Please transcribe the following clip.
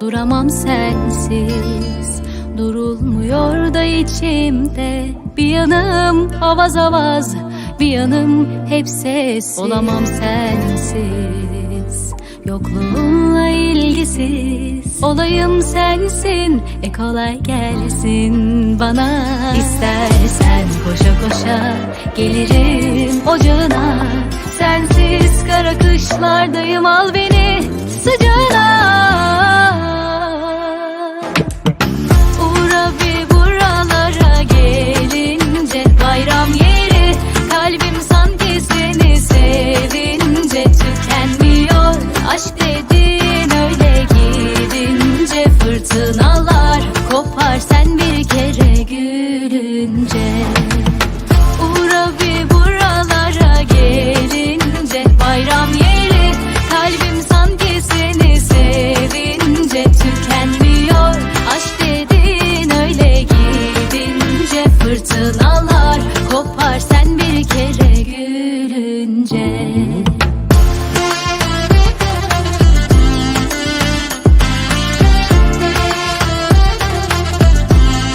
Duramam sensiz. Durulmuyor da içimde. Bir yanım avaz avaz Bir yanım hep sessiz. Olamam sensiz. Yokluğunla ilgisiz. Olayım sensin E kolay gelsin bana. İstersen koşa koşa Gelirim ocağına Sensiz kara kışlardayım al beni tükenmiyor Aşk dediğin öyle gidince fırtınalar kopar. Sen bir kez